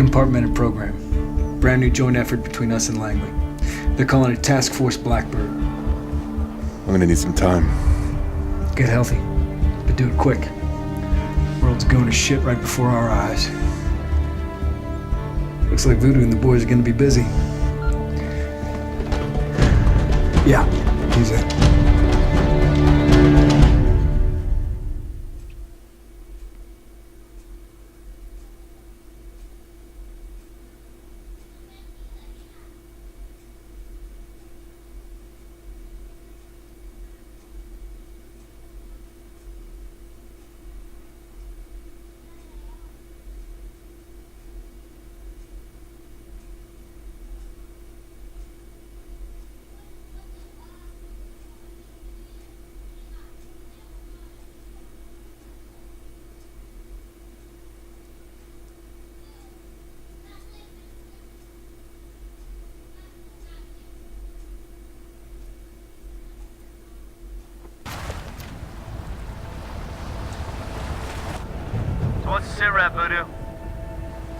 compartmented program. Brand new joint effort between us and Langley. They're calling it Task Force Blackbird. I'm gonna need some time. Get healthy, but do it quick. World's going to shit right before our eyes. Looks like Voodoo and the boys are gonna be busy. Yeah, he's it. What's Sirat Voodoo?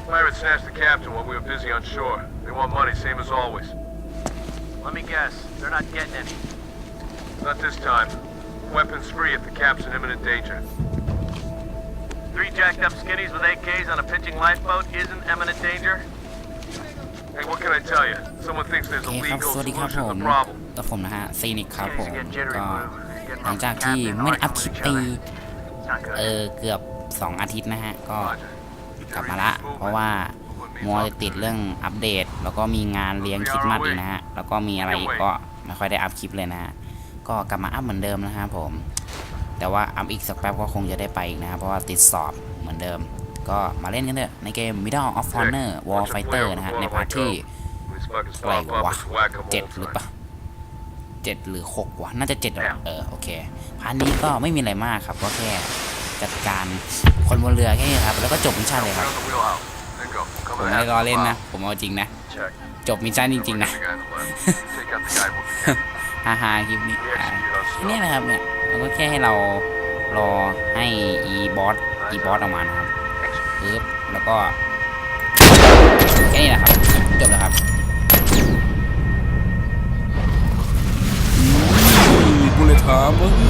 Pirates snatched the captain while we were busy on shore. They want money, same as always. Let me guess, they're not getting any. Not this time. Weapons free if the cap's in imminent danger. Three jacked up skinnies with AKs on a pitching lifeboat isn't imminent danger? Hey, what can I tell you? Someone thinks there's a ครับ legal สวัสดีครับ solution ผ to ม the problem. กับผมนะฮะซีนิกครับผมก็หลังจากที่ไม่ได้อัพคลิปไปเออเกือบ 2 อาทิตย์นะฮะก็ กลับมาละเพราะว่ามัวติดเรื่องอัปเดต แล้วก็มีงานเลี้ยงคิดมาดอีกนะฮะแล้วก็มีอะไรอีกก็ไม่ค่อยได้อัพคลิปเลยนะฮะก็กลับมาอัพเหมือนเดิมนะฮะผม แต่ว่า อัพอีกสักแป๊บก็คงจะได้ไปอีกนะฮะเพราะว่าติดสอบเหมือนเดิม ก็มาเล่นกันเถอะในเกม Middle of Honor War Fighter นะฮะในพาร์ทที่อะไรวะเจ็ดหรือปะเจ็ดหรือหกวะน่าจะเจ็ดเออโอเคพาร์ทนี้ก็ไม่มีอะไรมากครับก็แค่จัดการคนบนเรือแค่นี้ครับแล้วก็จบมิชชั่นเลยครับผมไม่ได้อเล่นนะผมเอาจริงนะจบมิชชั่นจริงๆนะฮ่าฮ่าคลิปนี้เนี่ยนะครับเนี่ยมันก็แค่ให้เรารอให้อีบอสอีบอสออกมานะครับปึ๊บแล้วก็แค่นี้นะครับจบแล้วครับุูเลต้ามวา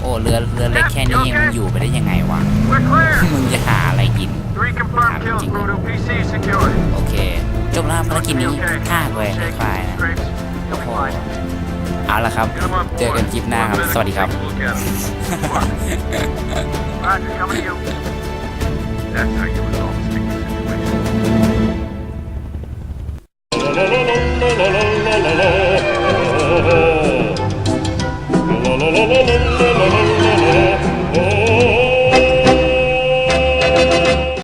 โอ้เรือเรือเล็กแค่นี้ยังอยู่ไปได้ยังไงวะมึงจะหาอะไรกินโอเคจบล้วภารกิจนี้ฆ่าเลยคลายนะแล้วพอเอาละครับ เจอกันคลิปหน้าครับ สวัสดีครับ That's how you resolve